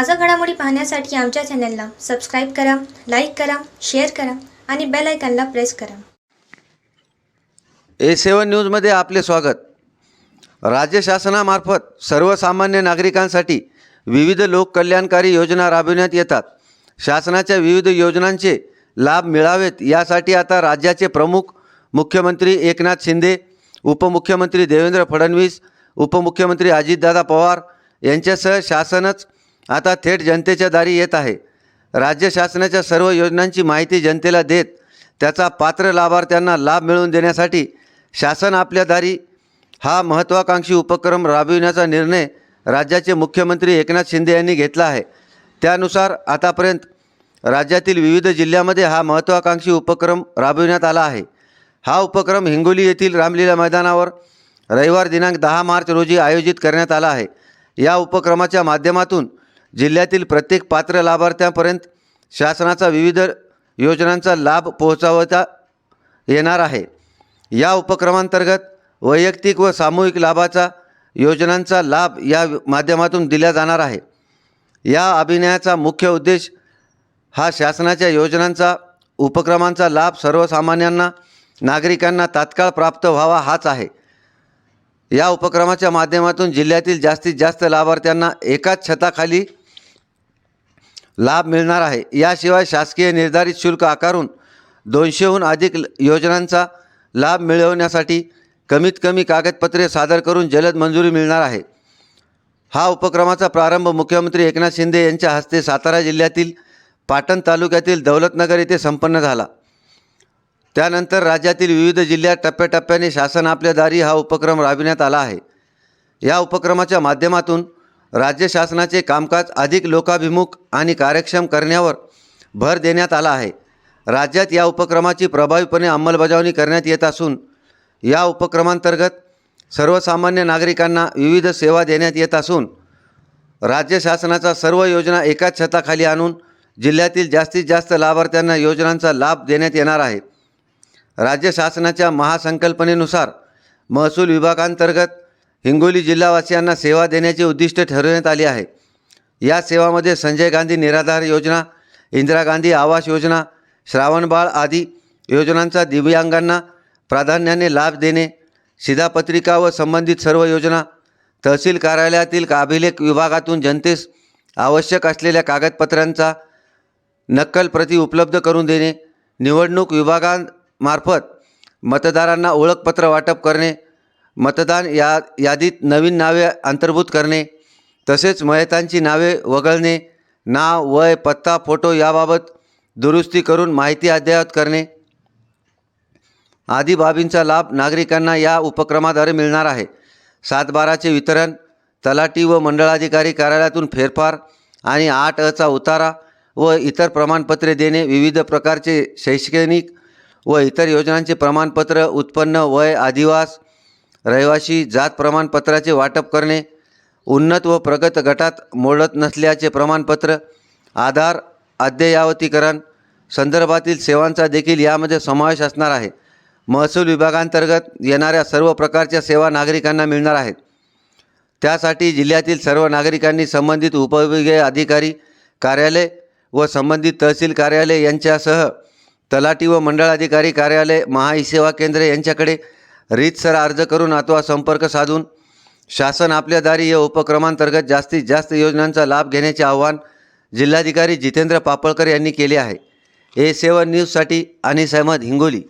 ताज्या घडामोडी पाहण्यासाठी आमच्या चॅनलला सबस्क्राईब करा लाईक करा शेअर करा आणि बेल आयकॉनला प्रेस करा. ए सेवन न्यूजमध्ये आपले स्वागत. राज्य शासनामार्फत सर्वसामान्य नागरिकांसाठी विविध लोककल्याणकारी योजना राबविण्यात येतात. शासनाच्या विविध योजनांचे लाभ मिळावेत यासाठी आता राज्याचे प्रमुख मुख्यमंत्री एकनाथ शिंदे उपमुख्यमंत्री देवेंद्र फडणवीस उपमुख्यमंत्री अजितदादा पवार यांच्यासह शासनच आता थेट जनतेच्या दारी येत आहे. राज्य शासनाच्या सर्व योजनांची माहिती जनतेला देत त्याचा पात्र लाभार्थ्यांना लाभ मिळवून देण्यासाठी शासन आपल्या दारी हा महत्त्वाकांक्षी उपक्रम राबविण्याचा निर्णय राज्याचे मुख्यमंत्री एकनाथ शिंदे यांनी घेतला आहे. त्यानुसार आतापर्यंत राज्यातील विविध जिल्ह्यामध्ये हा महत्त्वाकांक्षी उपक्रम राबविण्यात आला आहे. हा उपक्रम हिंगोली येथील रामलीला मैदानावर रविवार दिनांक दहा मार्च रोजी आयोजित करण्यात आला आहे. या उपक्रमाच्या माध्यमातून जिल्ह्यातील प्रत्येक पात्र लाभार्थ्यांपर्यंत शासनाचा विविध योजनांचा लाभ पोहोचवता येणार आहे. या उपक्रमांतर्गत वैयक्तिक व सामूहिक लाभाचा योजनांचा लाभ या माध्यमातून दिला जाणार आहे. या अभिनयाचा मुख्य उद्देश हा शासनाच्या योजनांचा उपक्रमांचा लाभ सर्वसामान्यांना नागरिकांना तात्काळ प्राप्त व्हावा हाच आहे. या उपक्रमाच्या माध्यमातून जिल्ह्यातील जास्तीत जास्त लाभार्थ्यांना एकाच छताखाली लाभ मिळणार आहे. याशिवाय शासकीय निर्धारित शुल्क आकारून दोनशेहून अधिक ल- योजनांचा लाभ मिळवण्यासाठी कमीत कमी कागदपत्रे सादर करून जलद मंजुरी मिळणार आहे. हा उपक्रमाचा प्रारंभ मुख्यमंत्री एकनाथ शिंदे यांच्या हस्ते सातारा जिल्ह्यातील पाटण तालुक्यातील दौलतनगर येथे संपन्न झाला. त्यानंतर राज्यातील विविध जिल्ह्यात टप्प्याटप्प्याने शासन आपल्या दारी हा उपक्रम राबविण्यात आला आहे. या उपक्रमाच्या माध्यमातून राज्य शासनाचे कामकाज अधिक लोकाभिमुख आणि कार्यक्षम करण्यावर भर देण्यात आला आहे. राज्यात या उपक्रमाची प्रभावीपणे अंमलबजावणी करण्यात येत असून या उपक्रमांतर्गत सर्वसामान्य नागरिकांना विविध सेवा देण्यात येत असून राज्य शासनाचा सर्व योजना एकाच छताखाली आणून जिल्ह्यातील जास्तीत जास्त लाभार्थ्यांना योजनांचा लाभ देण्यात येणार आहे. राज्य शासनाच्या महासंकल्पनेनुसार महसूल विभागांतर्गत हिंगोली जिल्हावासियांना सेवा देण्याचे उद्दिष्ट ठरवण्यात आले आहे. या सेवामध्ये संजय गांधी निराधार योजना इंदिरा गांधी आवास योजना श्रावणबाळ आदी योजनांचा दिव्यांगांना प्राधान्याने लाभ देणे शिधापत्रिका व संबंधित सर्व योजना तहसील कार्यालयातील अभिलेख विभागातून जनतेस आवश्यक असलेल्या कागदपत्रांचा नक्कल प्रती उपलब्ध करून देणे निवडणूक विभागांमार्फत मतदारांना ओळखपत्र वाटप करणे मतदान या यादीत नवीन नावे अंतर्भूत करणे तसेच मयतांची नावे वगळणे नाव वय पत्ता फोटो याबाबत दुरुस्ती करून माहिती अद्ययावत करणे. आदी बाबींचा लाभ नागरिकांना या उपक्रमाद्वारे मिळणार आहे. सातबाराचे वितरण तलाटी व मंडळाधिकारी कार्यालयातून फेरफार आणि आठ अचा उतारा व इतर प्रमाणपत्रे देणे विविध प्रकारचे शैक्षणिक व इतर योजनांचे प्रमाणपत्र उत्पन्न वय आदिवास रहिवासी जात प्रमाणपत्राचे वाटप करणे उन्नत व प्रगत गटात मोडत नसल्याचे प्रमाणपत्र आधार अद्ययावतीकरण संदर्भातील सेवांचा देखील यामध्ये समावेश असणार आहे. महसूल विभागांतर्गत येणाऱ्या सर्व प्रकारच्या सेवा नागरिकांना मिळणार आहेत. त्यासाठी जिल्ह्यातील सर्व नागरिकांनी संबंधित उपविभागीय अधिकारी कार्यालय व संबंधित तहसील कार्यालय यांच्यासह तलाठी व मंडळाधिकारी कार्यालय महा सेवा केंद्र यांच्याकडे रीतसर अर्ज करून अथवा संपर्क साधून शासन आपल्या दारी या उपक्रमांतर्गत जास्तीत जास्त योजनांचा लाभ घेण्याचे आवाहन जिल्हाधिकारी जितेंद्र पापळकर यांनी केले आहे. ए सेवन न्यूजसाठी अनिस अहमद हिंगोली.